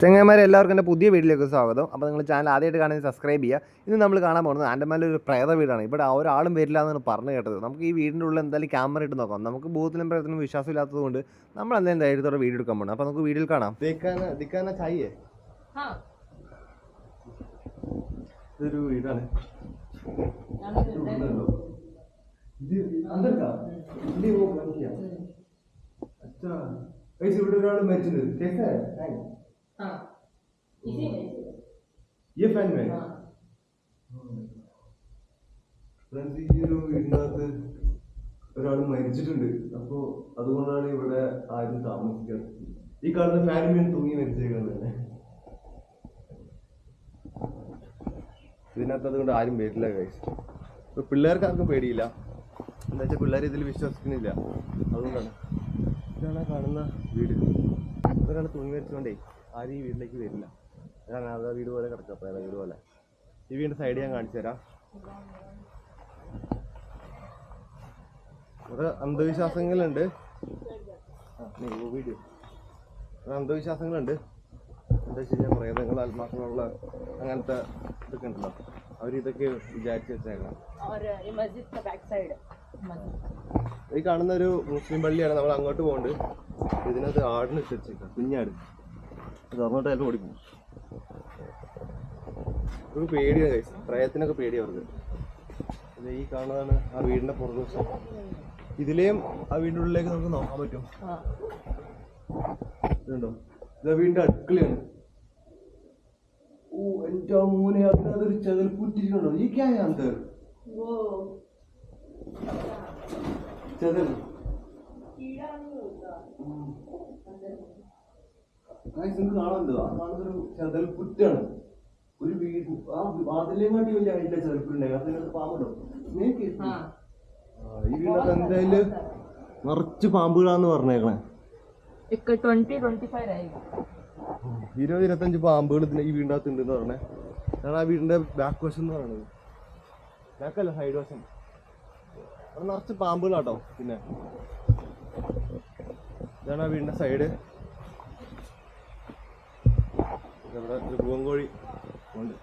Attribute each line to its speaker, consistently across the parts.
Speaker 1: ചങ്ങന്മാരെ എല്ലാവർക്കും എൻ്റെ പുതിയ വീട്ടിലേക്ക് സ്വാഗതം അപ്പോൾ നിങ്ങൾ ചാനൽ ആദ്യമായിട്ട് കാണുന്നത് സബ്സ്ക്രൈബ് ചെയ്യുക ഇന്ന് നമ്മൾ കാണാൻ പോകുന്നത് ആൻഡമാനിലെ ഒരു പ്രേത വീടാണ് ഇവിടെ ഒരാളും വരില്ല എന്നാണ് പറഞ്ഞു കേട്ടത് നമുക്ക് ഈ വീടിൻ്റെ ഉള്ളിൽ എന്തായാലും ക്യാമറ ഇട്ട് നോക്കാം നമുക്ക് ഭൂത്തിലും പ്രേതത്തിനും വിശ്വാസം ഇല്ലാത്തതുകൊണ്ട് നമ്മൾ എന്തായാലും ധൈര്യത്തോടെ വീഡിയോ എടുക്കാൻ പോകണം അപ്പോൾ നമുക്ക് വീഡിയോയിൽ കാണാം ദിക്കാന ചായേ
Speaker 2: हाँ
Speaker 1: ഇതൊരു വീടാണ്
Speaker 2: यहाँ पे रहते हैं।
Speaker 1: ഇത് അന്തർക്കാ ഇത് ഓ മനസ്സിലാ അച്ഛാ വൈസ് ഇവിടെ ഒരാൾ മരിച്ചിട്ടുണ്ട് കേസാ
Speaker 2: हाँ इसी में इसी में।
Speaker 1: ഈ ഫാൻ മേ
Speaker 2: हाँ
Speaker 1: ഫ്രണ്ട്സ് ഈ ഒരു വീടിനകത്ത് ഒരാൾ മരിച്ചിട്ടുണ്ട് അപ്പോൾ അതുകൊണ്ടാണ് ഇവിടെ ആരും താമസിക്കുന്നത് ഈ കാണുന്ന ഫാൻ മീൻ തൂങ്ങി മരിച്ചേക്കുന്നത് തന്നെ ഇതിനകത്ത് അതുകൊണ്ട് ആരും വരില്ല ഗൈസ് ഇപ്പൊ പിള്ളേർക്ക് ആർക്കും പേടിയില്ല എന്താ വെച്ചാൽ പിള്ളേർ ഇതിൽ വിശ്വസിക്കുന്നില്ല അതുകൊണ്ടാണ് ഇതാണ് ആ കാണുന്ന വീട് ഒരാൾ തൂങ്ങി മരിച്ചുകൊണ്ടേ ആരും ഈ വീട്ടിലേക്ക് വരില്ല. അതാണ് അത് വീട് പോലെ കിടക്കുക പ്രേത വീട് പോലെ. ഈ വീടിന്റെ സൈഡ് ഞാൻ കാണിച്ചു തരാം. ഇവിടെ അന്ധവിശ്വാസങ്ങളുണ്ട്. വീഡിയോ ഇവിടെ അന്ധവിശ്വാസങ്ങളുണ്ട്. എന്താ വെച്ച് കഴിഞ്ഞാൽ പ്രേതങ്ങൾ ആത്മാക്കളുള്ള അങ്ങനത്തെ ഇതൊക്കെ ഉണ്ടല്ലോ. അവരിതൊക്കെ വിചാരിച്ചു വെച്ചേക്കാം. ഈ കാണുന്ന ഒരു മുസ്ലിം പള്ളിയാണ് നമ്മൾ അങ്ങോട്ട് പോകുന്നുണ്ട് ഇതിനകത്ത് ആടിന് വെച്ചേക്കാം കുഞ്ഞാട്. അത് അങ്ങോട്ട് ചിലപ്പോൾ ഓടിപ്പോകും ഒരു പേടിയാണ് കഴിച്ചു പ്രയത്തിനൊക്കെ പേടിയാണ് അവർക്ക്. ഇത് ഈ കാണുന്നതാണ് ആ വീടിന്റെ പുറകുവശം ഇതിലെയും ആ വീടിന്റെ ഉള്ളിലേക്ക് നമുക്ക് നോക്കാൻ പറ്റും.
Speaker 2: हाँ
Speaker 1: ഇതുണ്ടോ? ഇത് വീടിന്റെ അടുക്കളയാണ്. ഓ എന്റെ മോനെ അതിനകത്തൊരു ചെതൽ കുറ്റിട്ടുണ്ടോ ഈ ക്യാ അന്തർ
Speaker 2: वो
Speaker 1: നിങ്ങൾക്ക് കാണാമല്ലോ ആ കാണുന്നൊരു ചതൽപുറ്റാണ് ഒരു വീട് ആ വാതിലേ കാട്ടി വലിയ അതിന്റെ ചതൽപുറ്റുണ്ടായി അതിനകത്ത് പാമ്പുണ്ടോ? ഈ വീടിനകത്ത് എന്തായാലും നിറച്ച് പാമ്പുകളാന്ന് പറഞ്ഞേക്കണേ. ഇരുപത് ഇരുപത്തഞ്ച് പാമ്പുകൾ ഇതിന് ഈ വീടിനകത്ത് ഉണ്ട് പറഞ്ഞേ. ഞാൻ ആ വീടിന്റെ ബാക്ക് വശം എന്ന് പറയണത്. ബാക്കല്ല സൈഡ് വശം. അവിടെ നിറച്ച് പാമ്പുകളാട്ടോ പിന്നെ. ഇതാണ് ആ വീടിന്റെ സൈഡ് നമ്മുടെ ഒരു
Speaker 2: പൂവൻ കോഴി
Speaker 1: ഉണ്ട്.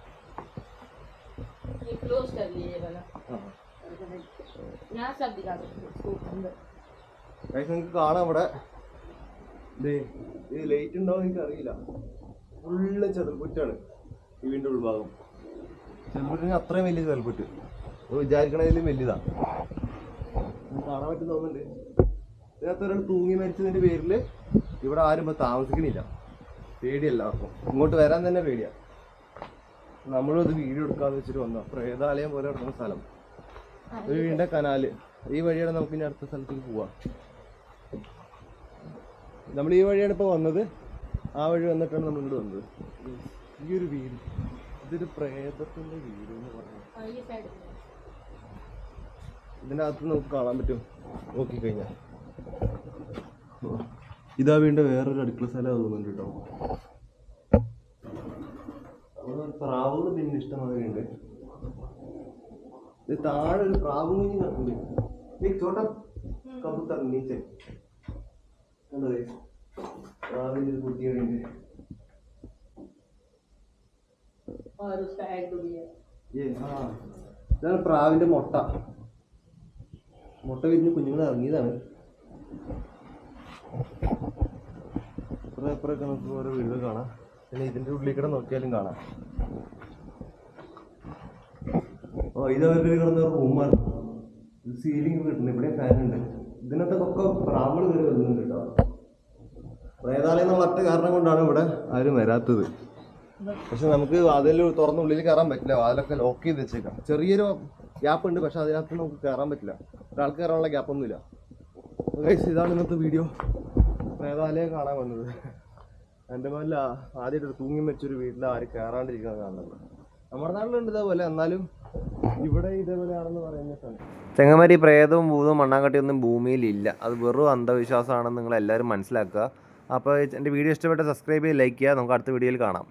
Speaker 1: നിങ്ങൾക്ക് കാണാം ഇവിടെ ഇത് ലൈറ്റ് ഉണ്ടാവും എനിക്ക് അറിയില്ല ഫുള്ള് ഈ വീടിന്റെ ഉൾഭാഗം. ചെതൽപ്പുറ്റിന് അത്രയും വലിയ ചെതൽപ്പുറ്റ് വിചാരിക്കണതിലും വലിയതാണ് കാണാൻ പറ്റുന്ന തോന്നുന്നുണ്ട്. ഇതിനകത്ത് ഒരാൾ തൂങ്ങി മരിച്ചതിന്റെ പേരിൽ ഇവിടെ ആരും ഇപ്പോൾ താമസിക്കണില്ല. പേടി എല്ലാവർക്കും ഇങ്ങോട്ട് വരാൻ തന്നെ പേടിയാ. നമ്മളും ഇത് വീഡിയോ എടുക്കാന്ന് വെച്ചിട്ട് വന്നു പ്രേതാലയം പോലെ കിടക്കുന്ന സ്ഥലം. ഒരു വീണ്ട കനാല്. ഈ വഴിയാണ് നമുക്ക് ഇനി അടുത്ത സ്ഥലത്തേക്ക് പോവാം. നമ്മൾ ഈ വഴിയാണ് ഇപ്പോൾ വന്നത്. ആ വഴി വന്നിട്ടാണ് നമ്മൾ ഇങ്ങോട്ട് വന്നത്. ഈ ഒരു വീട്. ഇതൊരു പ്രേതത്തിന്റെ വീട് എന്ന് പറയുന്നത്. ഇതിന്റെ അകത്ത് നമുക്ക് കാണാൻ പറ്റും. നോക്കിക്കഴിഞ്ഞാൽ ഇതാ വീണ്ടും വേറൊരു അടുക്കള സ്ഥലം തോന്നുന്നുണ്ട് കേട്ടോ. പ്രാവുകൾ പിന്നെ ഇഷ്ടമാതിരിയുണ്ട് ഇത് താഴെ ഒരു പ്രാവ് കുഞ്ഞ് കിടക്കുന്നുണ്ട് ഈ ചോട്ട കബൂത്തർ നീച്ചെ കണ്ടോ? പ്രാവിന്റെ ഒരു കുട്ടിയുണ്ട് ഇതാണ് പ്രാവിന്റെ മുട്ട. മുട്ട വിരിഞ്ഞ് കുഞ്ഞുങ്ങൾ ഇറങ്ങിയതാണ്. കുറേ അപ്പുറമൊക്കെ നമുക്ക് ഓരോ വീടുകൾ കാണാം. പിന്നെ ഇതിന്റെ ഉള്ളിൽ കൂടെ നോക്കിയാലും കാണാം. ഓ ഇത് അവരുടെ കിടന്ന റൂമാണ് സീലിംഗ് കിട്ടുന്നു ഇവിടെ ഫാൻ ഉണ്ട്. ഇതിനകത്തൊക്കെ പ്രാവൾ കയറി വരുന്നുണ്ട് കേട്ടോ. പ്രേതാലയം എന്നുള്ള ഒറ്റ കാരണം കൊണ്ടാണ് ഇവിടെ ആരും വരാത്തത്. പക്ഷെ നമുക്ക് വാതിൽ തുറന്ന് ഉള്ളിൽ കയറാൻ പറ്റില്ല. വാതിലൊക്കെ ലോക്ക് ചെയ്ത് വെച്ചേക്കാം. ചെറിയൊരു ഗ്യാപ്പ് ഉണ്ട്. പക്ഷെ അതിനകത്ത് നമുക്ക് കയറാൻ പറ്റില്ല. ഒരാൾക്ക് കയറാനുള്ള ഗ്യാപ്പ് ഒന്നുമില്ല. ഗൈസ് ഇതാണ് ഇന്നത്തെ വീഡിയോ പ്രേതാലയം കാണാൻ വന്നത്. എന്റെ മേലെ ആദ്യമായിട്ട് തൂങ്ങി വെച്ചൊരു വീട്ടിൽ ആരും കയറാണ്ടിരിക്കുന്നത് കാണുന്നത്. നമ്മുടെ നാട്ടിലുണ്ട് ഇതേപോലെ. എന്നാലും ചെങ്ങമാരി പ്രേതവും ഭൂതവും മണ്ണാങ്കട്ടിയൊന്നും ഭൂമിയിലില്ല. അത് വെറും അന്ധവിശ്വാസമാണെന്ന് നിങ്ങൾ എല്ലാവരും മനസ്സിലാക്കുക. അപ്പോൾ എന്റെ വീഡിയോ ഇഷ്ടപ്പെട്ട സബ്സ്ക്രൈബ് ചെയ്ത് ലൈക്ക് ചെയ്യുക. നമുക്ക് അടുത്ത വീഡിയോയിൽ കാണാം.